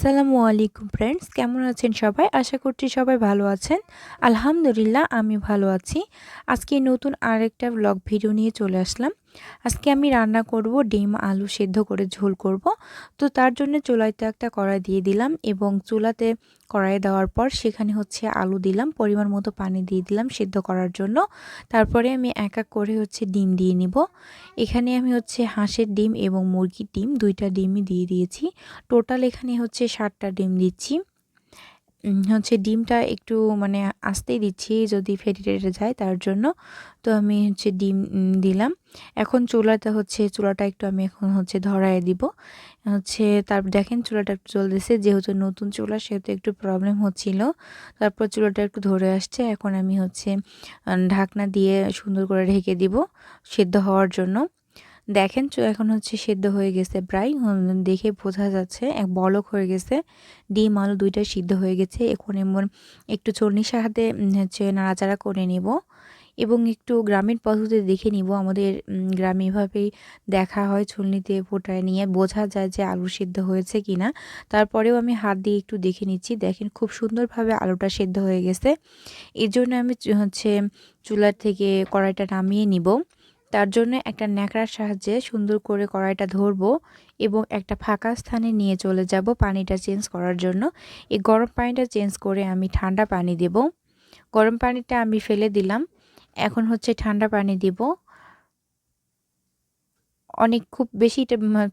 আসসালামু আলাইকুম ফ্রেন্ডস কেমন আছেন সবাই? আশা করছি সবাই ভালো আছেন। আলহামদুলিল্লাহ, আমি ভালো আছি। আজকে নতুন আরেকটা ব্লগ ভিডিও নিয়ে চলে আসলাম। আজকে আমি রান্না করব ডিম আলু সেদ্ধ করে ঝোল করব। তো তার জন্য চুলাইতে একটা কড়াই দিয়ে দিলাম এবং চুলাতে কড়াই দেওয়ার পর সেখানে হচ্ছে আলু দিলাম, পরিমাণ মতো পানি দিয়ে দিলাম সেদ্ধ করার জন্য। তারপরে আমি এক এক করে হচ্ছে ডিম দিয়ে নিব। এখানে আমি হচ্ছে হাঁসের ডিম এবং মুরগির ডিম দুইটা ডিমই দিয়ে দিয়েছি। টোটাল এখানে হচ্ছে ষাটটা ডিম দিচ্ছি। হচ্ছে ডিমটা একটু মানে আসতেই দিচ্ছি যদি ফেটে টেটে যায় তার জন্য। তো আমি হচ্ছে ডিম দিলাম। এখন চুলাটা হচ্ছে, চুলাটা একটু আমি এখন হচ্ছে ধরায় দিব। হচ্ছে তারপর দেখেন চুলাটা একটু চলতেছে যেহেতু নতুন চুলা সেহেতু একটু প্রবলেম হচ্ছিল। তারপর চুলাটা একটু ধরে আসছে। এখন আমি হচ্ছে ঢাকনা দিয়ে সুন্দর করে ঢেকে দিব, সেদ্ধ হওয়ার জন্য। দেখেন এখন হচ্ছে সেদ্ধ হয়ে গেছে প্রায়। দেখে বোঝা যাচ্ছে এক বলক হয়ে গেছে। ডিম, আলু দুইটা সিদ্ধ হয়ে গেছে। এখন এমন একটু চর্নির সাহায্যে হচ্ছে নাড়াচাড়া করে নেব এবং একটু গ্রামীণ পদ্ধতি দেখে নিব। আমাদের গ্রামে এভাবেই দেখা হয় ছুলনিতে ফোটায় নিয়ে। বোঝা যায় যে আলু সিদ্ধ হয়েছে কি না তারপরেও আমি হাত দিয়ে একটু দেখে নিচ্ছি। দেখেন খুব সুন্দরভাবে আলুটা সেদ্ধ হয়ে গেছে। এর জন্য আমি হচ্ছে চুলার থেকে কড়াইটা নামিয়ে নিব। তার জন্য একটা ন্যাকড়ার সাহায্যে সুন্দর করে কড়াইটা ধরবো এবং একটা ফাঁকা স্থানে নিয়ে চলে যাব পানিটা চেঞ্জ করার জন্য। এই গরম পানিটা চেঞ্জ করে আমি ঠান্ডা পানি দেব। গরম পানিটা আমি ফেলে দিলাম। এখন হচ্ছে ঠান্ডা পানি দিব। অনেক খুব বেশি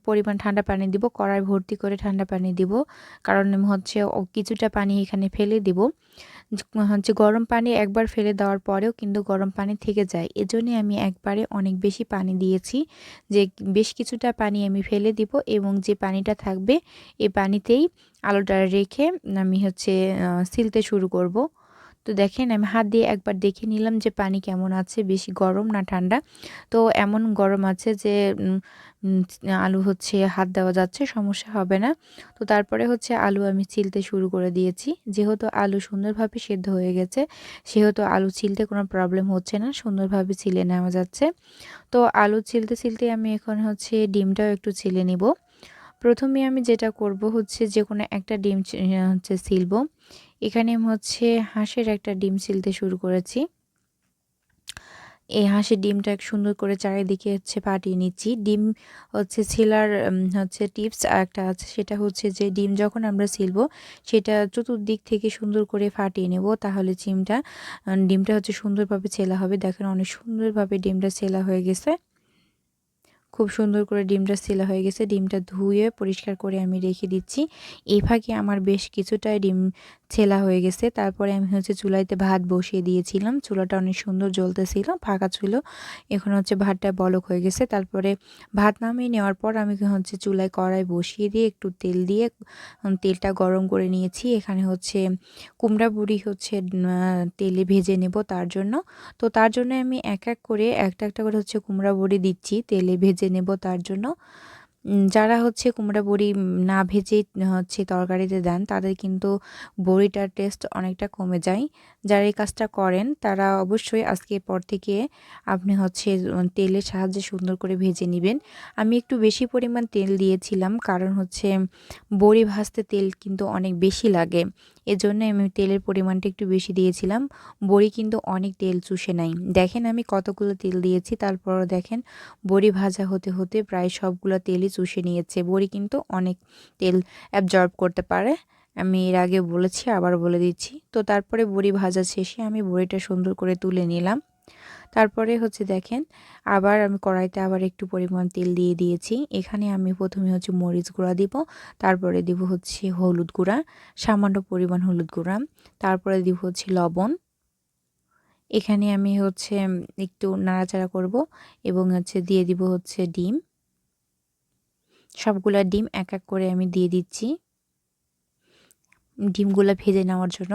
পরিমাণ ঠান্ডা পানি দিব, কড়াই ভর্তি করে ঠান্ডা পানি দিব। কারণ হচ্ছে কিছুটা পানি এখানে ফেলে দিব। হচ্ছে গরম পানি একবার ফেলে দেওয়ার পরেও কিন্তু গরম পানি থেকে যায়। এজন্যই আমি একবারে অনেক বেশি পানি দিয়েছি যে বেশ কিছুটা পানি আমি ফেলে দিব এবং যে পানিটা থাকবে এই পানিতেই আলুটা রেখে আমি হচ্ছে সিলতে শুরু করব। তো দেখেন আমি হাত দিয়ে একবার দেখে নিলাম যে পানি কেমন আছে, বেশি গরম না ঠান্ডা। তো এমন গরম আছে যে আলু হচ্ছে হাত দেওয়া যাচ্ছে, সমস্যা হবে না। তো তারপরে হচ্ছে আলু আমি চিলতে শুরু করে দিয়েছি। যেহেতু আলু সুন্দরভাবে সেদ্ধ হয়ে গেছে, সেহেতু আলু চিলতে কোনো প্রবলেম হচ্ছে না, সুন্দরভাবে ছিলে নেওয়া যাচ্ছে। তো আলু চিলতে চিলতে আমি এখন হচ্ছে ডিমটাও একটু ছিলে নিব। প্রথমে আমি যেটা করব হচ্ছে যে কোনো একটা ডিম হচ্ছে সিলব। এখানে হচ্ছে হাঁসের একটা ডিম সিলতে শুরু করেছি। এই হাঁসের ডিমটা সুন্দর করে চারিদিকে হচ্ছে ফাটিয়ে নিচ্ছি। ডিম হচ্ছে ছিলার হচ্ছে টিপস একটা আছে, সেটা হচ্ছে যে ডিম যখন আমরা ছিলবো সেটা চতুর্দিক থেকে সুন্দর করে ফাটিয়ে নেব, তাহলে চিমটা ডিমটা হচ্ছে সুন্দরভাবে ছেলা হবে। দেখেন অনেক সুন্দরভাবে ডিমটা ছেলা হয়ে গেছে। খুব সুন্দর করে ডিমটা সেলা হয়ে গেছে। ডিমটা ধুয়ে পরিষ্কার করে আমি রেখে দিচ্ছি। এই ফাঁকে আমার বেশ কিছুটাই ডিম ছেলা হয়ে গেছে। তারপরে আমি হচ্ছে চুলাইতে ভাত বসিয়ে দিয়েছিলাম। চুলাটা অনেক সুন্দর জ্বলতেছিল, ফাঁকা ছিল। এখন হচ্ছে ভাতটা বলক হয়ে গেছে। তারপরে ভাত নামিয়ে নেওয়ার পর আমি হচ্ছে চুলায় কড়াই বসিয়ে দিয়ে একটু তেল দিয়ে তেলটা গরম করে নিয়েছি। এখানে হচ্ছে কুমড়া বুড়ি হচ্ছে তেলে ভেজে নেব তার জন্য। তো তার জন্য আমি এক এক করে, একটা একটা করে হচ্ছে কুমড়া বড়ি দিচ্ছি, তেলে ভেজে নেব তার জন্য। যারা হচ্ছে কুমড়া বড়ি না ভেজে হচ্ছে তরকারিতে দেন, তাদের কিন্তু বড়িটার টেস্ট অনেকটা কমে যায়। যারা এই কাজটা করেন, তারা অবশ্যই আজকের পর থেকে আপনি হচ্ছে তেলের সাহায্যে সুন্দর করে ভেজে নেবেন। আমি একটু বেশি পরিমাণ তেল দিয়েছিলাম, কারণ হচ্ছে বড়ি ভাজতে তেল কিন্তু অনেক বেশি লাগে। এজন্য আমি তেলের পরিমাণটা একটু বেশি দিয়েছিলাম। বড়ি কিন্তু অনেক তেল চুষে নাই। দেখেন আমি কতগুলো তেল দিয়েছি তারপর দেখেন বড়ি ভাজা হতে হতে প্রায় সবগুলো তেলই চুষে নিয়েছে। বড়ি কিন্তু অনেক তেল অ্যাবজর্ব করতে পারে। আমি এর আগে বলেছি, আবার বলে দিচ্ছি। তো তারপরে বড়ি ভাজা শেষে আমি বড়িটা সুন্দর করে তুলে নিলাম। তারপরে হচ্ছে দেখেন, আবার আমি কড়াইতে আবার একটু পরিমাণ তেল দিয়ে দিয়েছি। এখানে আমি প্রথমে হচ্ছে মরিচ গুঁড়া দিব, তারপরে দিব হচ্ছে হলুদ গুঁড়া, সামান্য পরিমাণ হলুদ গুঁড়া, তারপরে দিব হচ্ছে লবণ। এখানে আমি হচ্ছে একটু নাড়াচাড়া করব এবং হচ্ছে দিয়ে দিব হচ্ছে ডিম। সবগুলা ডিম এক এক করে আমি দিয়ে দিচ্ছি। ডিমগুলো ভেজে নেওয়ার জন্য।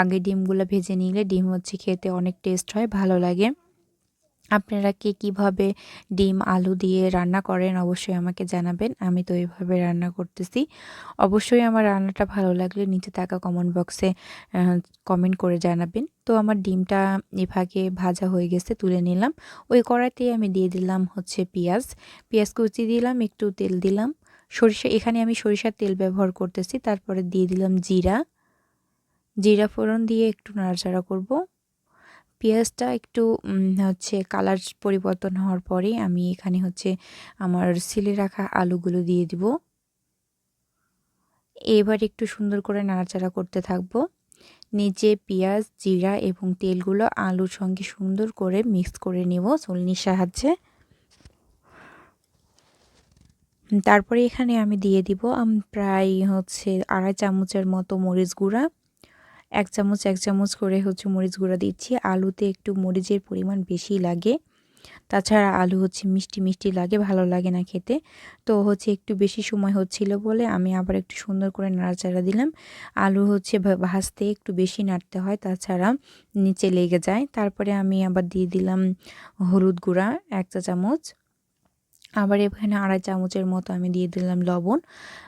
আগে ডিমগুলো ভেজে নিলে ডিম হচ্ছে খেতে অনেক টেস্ট হয়, ভালো লাগে। আপনারা কে কীভাবে ডিম, আলু দিয়ে রান্না করেন অবশ্যই আমাকে জানাবেন, আমি তো এইভাবে রান্না করতেছি। অবশ্যই আমার রান্নাটা ভালো লাগলে নিচে থাকা কমেন্ট বক্সে কমেন্ট করে জানাবেন। তো আমার ডিমটা এভাগে ভাজা হয়ে গেছে, তুলে নিলাম। ওই কড়াইতে আমি দিয়ে দিলাম হচ্ছে পেঁয়াজ। পেঁয়াজ কুচি দিলাম, একটু তেল দিলাম। সরিষা, এখানে আমি সরিষার তেল ব্যবহার করতেছি। তারপরে দিয়ে দিলাম জিরা। জিরা ফোড়ন দিয়ে একটু নাড়াচাড়া করব। পেঁয়াজটা একটু হচ্ছে কালার পরিবর্তন হওয়ার পরে আমি এখানে হচ্ছে আমার সিলে রাখা আলুগুলো দিয়ে দিব। এবার একটু সুন্দর করে নাড়াচাড়া করতে থাকব। নিচে পেঁয়াজ, জিরা এবং তেলগুলো আলুর সঙ্গে সুন্দর করে মিক্স করে নেব চলনির সাহায্যে। তারপরে এখানে আমি দিয়ে দিব প্রায় হচ্ছে আড়াই চামচের মতো মরিচ গুঁড়া। এক চামচ এক চামচ করে হচ্ছে মরিচ গুঁড়া দিচ্ছি। আলুতে একটু মরিচের পরিমাণ বেশি লাগে। তাছাড়া আলু হচ্ছে মিষ্টি মিষ্টি লাগে, ভালো লাগে না খেতে। তো হচ্ছে একটু বেশি সময় হচ্ছিল বলে আমি আবার একটু সুন্দর করে নাড়াচাড়া দিলাম। আলু হচ্ছে ভাজতে একটু বেশি নাড়তে হয়, তাছাড়া নিচে লেগে যায়। তারপরে আমি আবার দিয়ে দিলাম হলুদ গুঁড়া, এক চা চামচ। আবার এখানে আড়াই চামচের মতো আমি দিয়ে দিলাম লবণ।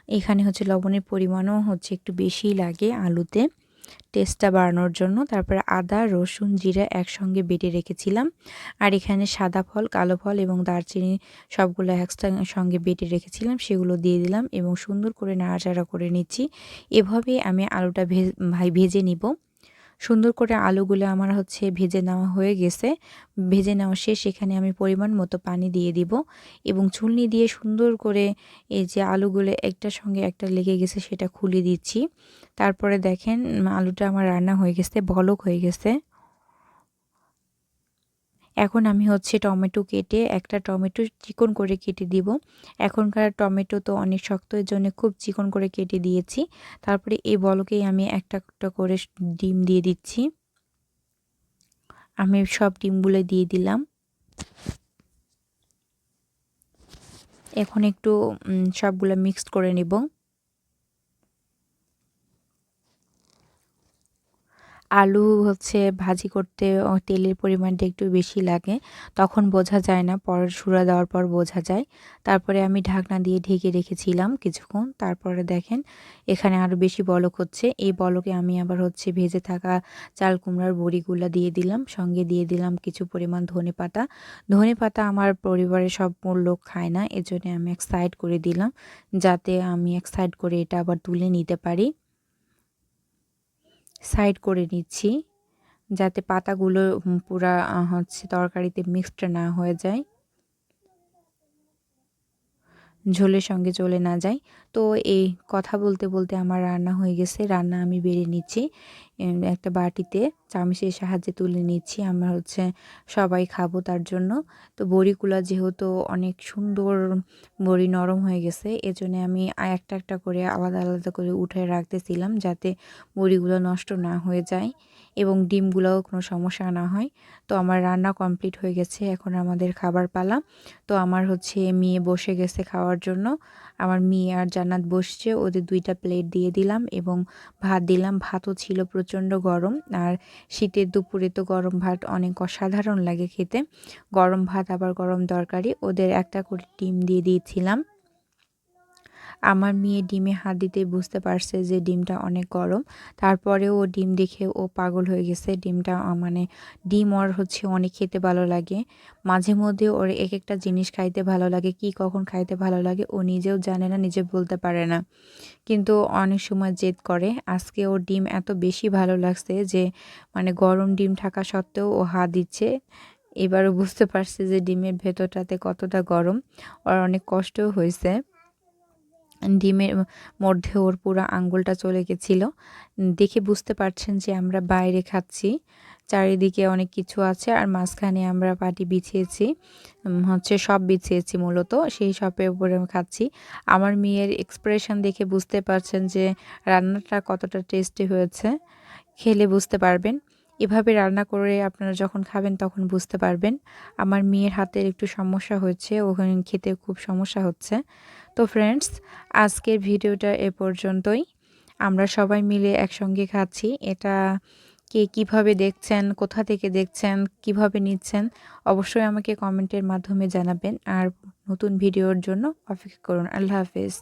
এখানে হচ্ছে লবণের পরিমাণও হচ্ছে একটু বেশি লাগে আলুতে। টেস্টটা বাড়ানোর জন্য তারপরে আদা, রসুন, জিরা একসঙ্গে বেটে রেখেছিলাম। আর এখানে সাদা ফল, কালো ফল এবং দারচিনি সবগুলো একসঙ্গে বেটে রেখেছিলাম, সেগুলো দিয়ে দিলাম এবং সুন্দর করে নাড়াচাড়া করে নিচ্ছি। এভাবেই আমি আলুটা ভেজে নিব। সুন্দর করে আলুগুলো আমার হচ্ছে ভেজে নেওয়া হয়ে গেছে। ভেজে নেওয়া শেষ, এখানে আমি পরিমাণ মতো পানি দিয়ে দিব এবং চুলনি দিয়ে সুন্দর করে এই যে আলুগুলো একটার সঙ্গে একটা লেগে গেছে সেটা খুলে দিচ্ছি। তারপরে দেখেন, আলুটা আমার রান্না হয়ে গেছে, বলক হয়ে গেছে। এখন আমি হচ্ছে টমেটো কেটে একটা টমেটো চিকন করে কেটে দিব। এখনকার টমেটো তো অনেক শক্ত, এর জন্য খুব চিকন করে কেটে দিয়েছি। তারপরে এই বলকেই আমি একটা একটা করে ডিম দিয়ে দিচ্ছি। আমি সব ডিমগুলো দিয়ে দিলাম। এখন একটু সবগুলো মিক্সড করে নেব। আলু হচ্ছে ভাজি করতে তেলের পরিমাণটা একটু বেশি লাগে। তখন বোঝা যায় না, পর সুরা দেওয়ার পর বোঝা যায়। তারপরে আমি ঢাকনা দিয়ে ঢেকে রেখেছিলাম কিছুক্ষণ। তারপরে দেখেন, এখানে আরও বেশি বলক হচ্ছে। এই বলকে আমি আবার হচ্ছে ভেজে থাকা চাল কুমড়ার বড়িগুলো দিয়ে দিলাম। সঙ্গে দিয়ে দিলাম কিছু পরিমাণ ধনে পাতা। ধনে পাতা আমার পরিবারের সব লোক খায় না, এজন্য আমি এক সাইড করে দিলাম। যাতে আমি এক সাইড করে এটা আবার তুলে নিতে পারি। সাইড করে নিচ্ছি যাতে পাতাগুলো পুরা হচ্ছে তরকারিতে মিক্সড না হয়ে যায়। ঝোলের সঙ্গে চলে না যায়। তো এই কথা বলতে বলতে আমার রান্না হয়ে গেছে। রান্না আমি বেড়ে নিচ্ছি। একটা বাটিতে চামচের সাহায্যে তুলে নিচ্ছি। আমরা হচ্ছে সবাই খাব তার জন্য। তো বড়িগুলো যেহেতু অনেক সুন্দর বড়ি নরম হয়ে গেছে, এজন্য আমি একটা একটা করে আলাদা আলাদা করে উঠে রাখতেছিলাম যাতে বড়িগুলো নষ্ট না হয়ে যায়। এবং ডিমগুলোও কোনো সমস্যা না হয়। তো আমার রান্না কমপ্লিট হয়ে গেছে, এখন আমাদের খাবার পালা। তো আমার হচ্ছে মেয়ে বসে গেছে খাওয়ার জন্য। আমার মেয়ে আর জান্নাত বসছে, ওদের দুইটা প্লেট দিয়ে দিলাম এবং ভাত দিলাম। ভাতও ছিল প্রচণ্ড গরম, আর শীতের দুপুরে তো গরম ভাত অনেক অসাধারণ লাগে খেতে। গরম ভাত আবার গরম দরকারি ওদের একটা করে ডিম দিয়ে দিয়েছিলাম। আমার মেয়ে ডিমে হাত দিতে বুঝতে পারছে যে ডিমটা অনেক গরম। তারপরেও ও ডিম দেখে ও পাগল হয়ে গেছে। ডিমটা মানে ডিম ওর হচ্ছে অনেক খেতে ভালো লাগে। মাঝে মধ্যে ওর এক একটা জিনিস খাইতে ভালো লাগে, কি কখন খাইতে ভালো লাগে ও নিজেও জানে না, নিজে বলতে পারে না। কিন্তু অনেক সময় জেদ করে। আজকে ওর ডিম এত বেশি ভালো লাগছে যে মানে গরম ডিম থাকা সত্ত্বেও ও হাত দিচ্ছে। এবারও বুঝতে পারছে যে ডিমের ভেতরটাতে কতটা গরম। ওর অনেক কষ্টও হয়েছে। ডিমের মধ্যে ওর পুরো আঙ্গুলটা চলে গেছিল। দেখে বুঝতে পারছেন যে আমরা বাইরে খাচ্ছি, চারিদিকে অনেক কিছু আছে আর মাঝখানে আমরা পাটি বিছিয়েছি হচ্ছে সব বিছিয়েছি মূলত, সেই সবের উপরে খাচ্ছি। আমার মেয়ের এক্সপ্রেশন দেখে বুঝতে পারছেন যে রান্নাটা কতটা টেস্টি হয়েছে, খেলে বুঝতে পারবেন। এভাবে রান্না করে আপনারা যখন খাবেন তখন বুঝতে পারবেন। আমার মেয়ের হাতের একটু সমস্যা হচ্ছে ওখানে খেতে খুব সমস্যা হচ্ছে। তো ফ্রেন্ডস আজকের ভিডিওটা এ পর্যন্তই। আমরা সবাই মিলে একসঙ্গে খাচ্ছি। এটা কে কীভাবে দেখছেন, কোথা থেকে দেখছেন, কীভাবে নিচ্ছেন, অবশ্যই আমাকে কমেন্টের মাধ্যমে জানাবেন। আর নতুন ভিডিওর জন্য অপেক্ষা করুন। আল্লাহ হাফেজ।